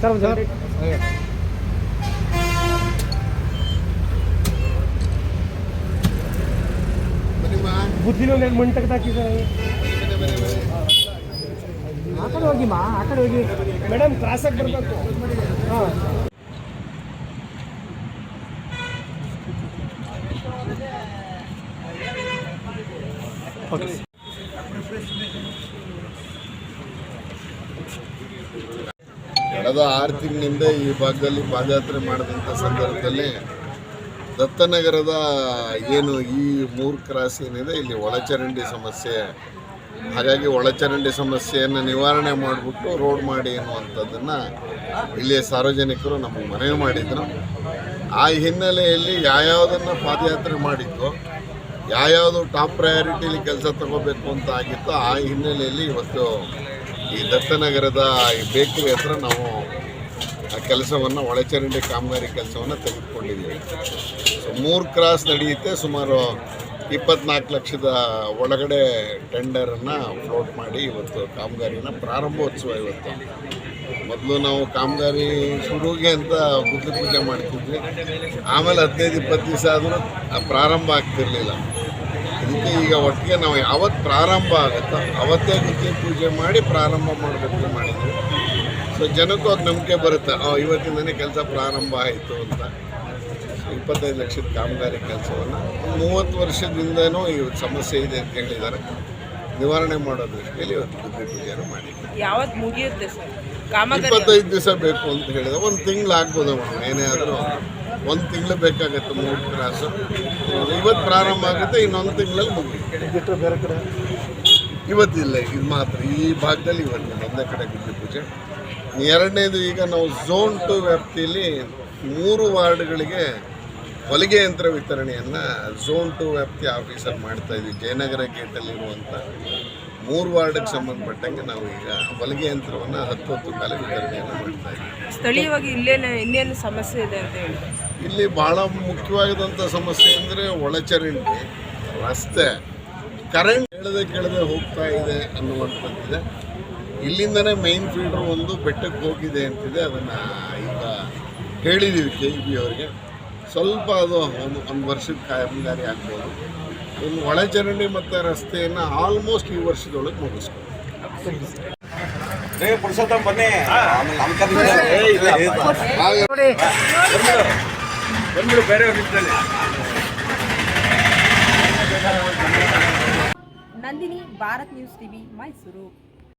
Sir ಒಂದು sir ಬುದ್ಧಿನ ಒಂದು ಎರಡು ಮಣ್ಣು ತೆಗೆದು ಹಾಕಿ ಸರ್ ಆ ಕಡೆ ಹೋಗಿ ಮಾ ಆ ಕಡೆ ಹೋಗಿ ಮೇಡಮ್ ಕ್ರಾಸಾಗಿ ಬರಬೇಕು ಹಾಂ ಓಕೆ ಕಳೆದ ಆರು ತಿಂಗಳಿಂದ ಈ ಭಾಗದಲ್ಲಿ ಪಾದಯಾತ್ರೆ ಮಾಡಿದಂಥ ಸಂದರ್ಭದಲ್ಲಿ ದತ್ತನಗರದ ಏನು ಈ ಮೂರು ಕ್ರಾಸ್ ಏನಿದೆ, ಇಲ್ಲಿ ಒಳಚರಂಡಿ ಸಮಸ್ಯೆ, ಹಾಗಾಗಿ ಒಳಚರಂಡಿ ಸಮಸ್ಯೆಯನ್ನು ನಿವಾರಣೆ ಮಾಡಿಬಿಟ್ಟು ರೋಡ್ ಮಾಡಿ ಅನ್ನುವಂಥದ್ದನ್ನು ಇಲ್ಲಿಯ ಸಾರ್ವಜನಿಕರು ನಮಗೆ ಮನವಿ ಮಾಡಿದರು. ಆ ಹಿನ್ನೆಲೆಯಲ್ಲಿ ಯಾವ್ಯಾವುದನ್ನು ಪಾದಯಾತ್ರೆ ಮಾಡಿದ್ದು ಯಾವ್ಯಾವುದು ಟಾಪ್ ಪ್ರಯಾರಿಟಿಲಿ ಕೆಲಸ ತಗೋಬೇಕು ಅಂತ ಆಗಿತ್ತು, ಆ ಹಿನ್ನೆಲೆಯಲ್ಲಿ ಇವತ್ತು ಈ ದತ್ತನಗರದ ಈ ಬೇಕರಿ ಹತ್ರ ನಾವು ಆ ಕೆಲಸವನ್ನು ಒಳಚರಂಡಿ ಕಾಮಗಾರಿ ಕೆಲಸವನ್ನು ತೆಗೆದುಕೊಂಡಿದ್ದೀವಿ. ಸೊ, ಮೂರು ಕ್ರಾಸ್ ನಡೆಯುತ್ತೆ. ಸುಮಾರು ಇಪ್ಪತ್ನಾಲ್ಕು ಲಕ್ಷದ ಒಳಗಡೆ ಟೆಂಡರನ್ನು ಫ್ಲೋಟ್ ಮಾಡಿ ಇವತ್ತು ಕಾಮಗಾರಿನ ಪ್ರಾರಂಭೋತ್ಸವ ಇವತ್ತು. ಮೊದಲು ನಾವು ಕಾಮಗಾರಿ ಶುರುಗೆ ಅಂತ ಗುದ್ಲಿ ಪೂಜೆ ಮಾಡ್ತಿದ್ವಿ. ಆಮೇಲೆ ಹದಿನೈದು ಇಪ್ಪತ್ತು ದಿವಸ ಆದರೂ ಪ್ರಾರಂಭ ಆಗ್ತಿರ್ಲಿಲ್ಲ. ಇದಕ್ಕೆ ಈಗ ಒಟ್ಟಿಗೆ ನಾವು ಯಾವತ್ತು ಪ್ರಾರಂಭ ಆಗುತ್ತೋ ಅವತ್ತೇ ಗುದ್ಲಿ ಪೂಜೆ ಮಾಡಿ ಪ್ರಾರಂಭ ಮಾಡಬೇಕು ಮಾಡಿದ್ವಿ. ಸೊ ಜನಕ್ಕೂ ಅದು ನಂಬಿಕೆ ಬರುತ್ತೆ. ಆ, ಇವತ್ತಿಂದನೇ ಕೆಲಸ ಪ್ರಾರಂಭ ಆಯಿತು ಅಂತ. ಇಪ್ಪತ್ತೈದು ಲಕ್ಷದ ಕಾಮಗಾರಿ ಕೆಲಸವನ್ನು. ಮೂವತ್ತು ವರ್ಷದಿಂದನೂ ಈ ಸಮಸ್ಯೆ ಇದೆ ಅಂತ ಹೇಳಿದ್ದಾರೆ. ನಿವಾರಣೆ ಮಾಡೋ ದೃಷ್ಟಿಯಲ್ಲಿ ಇವತ್ತು ಗುದ್ಲಿ ಪೂಜೆಯನ್ನು ಮಾಡಿದ್ವಿ. ಯಾವತ್ತು ಮುಗಿಯುತ್ತೆ ಸರ್? ಕಾಮಗಾರಿ ಇಪ್ಪತ್ತೈದು ದಿವಸ ಬೇಕು ಅಂತ ಹೇಳಿದ. ಒಂದು ತಿಂಗಳಾಗ್ಬೋದು ಮೇಡಮ್ ಏನೇ ಆದರೂ. ಒಂದು ತಿಂಗಳು ಬೇಕಾಗುತ್ತೆ ಮೂರು ಕ್ರಾಸು ಇವತ್ತು ಪ್ರಾರಂಭ ಆಗುತ್ತೆ ಇನ್ನೊಂದು ತಿಂಗಳಲ್ಲಿ ಮುಗಿಯುತ್ತೆ. ಬೇರೆ ಕಡೆ? ಇವತ್ತಿಲ್ಲ ಇದು ಮಾತ್ರ. ಈ ಭಾಗದಲ್ಲಿ ಇವತ್ತಿಲ್ಲ ಒಂದೇ ಕಡೆ ಗುದ್ಲಿ ಪೂಜೆ. ಎರಡನೇದು ಈಗ ನಾವು ಝೋನ್ ಟು ವ್ಯಾಪ್ತಿಯಲ್ಲಿ ಮೂರು ವಾರ್ಡ್ಗಳಿಗೆ ಹೊಲಿಗೆ ಯಂತ್ರ ವಿತರಣೆಯನ್ನು ಝೋನ್ ಟು ವ್ಯಾಪ್ತಿ ಆಫೀಸರ್ ಮಾಡ್ತಾ ಇದ್ವಿ ಜಯನಗರ ಗೇಟಲ್ಲಿರುವಂಥ ಮೂರು ವಾರ್ಡ್ಗೆ ಸಂಬಂಧಪಟ್ಟಂಗೆ ನಾವು ಈಗ ಹೊಲಿಗೆ ಯಂತ್ರವನ್ನು ಹತ್ತು ಹತ್ತು ಕಾಲ ವಿತರಣೆಯನ್ನು ಮಾಡ್ತಾ ಇದ್ದೀವಿ. ಸ್ಥಳೀಯವಾಗಿ ಇಲ್ಲೇನೆ ಇನ್ನೇನು ಸಮಸ್ಯೆ ಇದೆ ಅಂತ ಹೇಳಿ? ಇಲ್ಲಿ ಭಾಳ ಮುಖ್ಯವಾದಂಥ ಸಮಸ್ಯೆ ಅಂದರೆ ಒಳಚರಂಡಿ ರಸ್ತೆ. ಕರೆಂಟ್ ಕೇಳದೆ ಕೇಳದೆ ಹೋಗ್ತಾ ಇದೆ ಅನ್ನುವಂಥದ್ದಿದೆ. ಇಲ್ಲಿಂದನೇ ಮೈನ್ ಫೀಲ್ಡ್ರ್ ಒಂದು ಬೆಟ್ಟಕ್ಕೆ ಹೋಗಿದೆ ಅಂತಿದೆ. ಅದನ್ನು ಈಗ ಹೇಳಿದ್ದೀವಿ ಕೆ ಇ ಬಿ ಅವರಿಗೆ. ಸ್ವಲ್ಪ ಅದು ಒಂದು ಒಂದು ವರ್ಷದ ಕಾಮಗಾರಿ ಆಗ್ಬೋದು. ಇನ್ನು ಒಳಚರಂಡಿ ಮತ್ತು ರಸ್ತೆಯನ್ನು ಆಲ್ಮೋಸ್ಟ್ ಈ ವರ್ಷದೊಳಗೆ ಮುಗಿಸ್ಬೋದು ನಂದಿನಿ ಭಾರತ್ ನ್ಯೂಸ್ ಟಿವಿ ಮೈಸೂರು.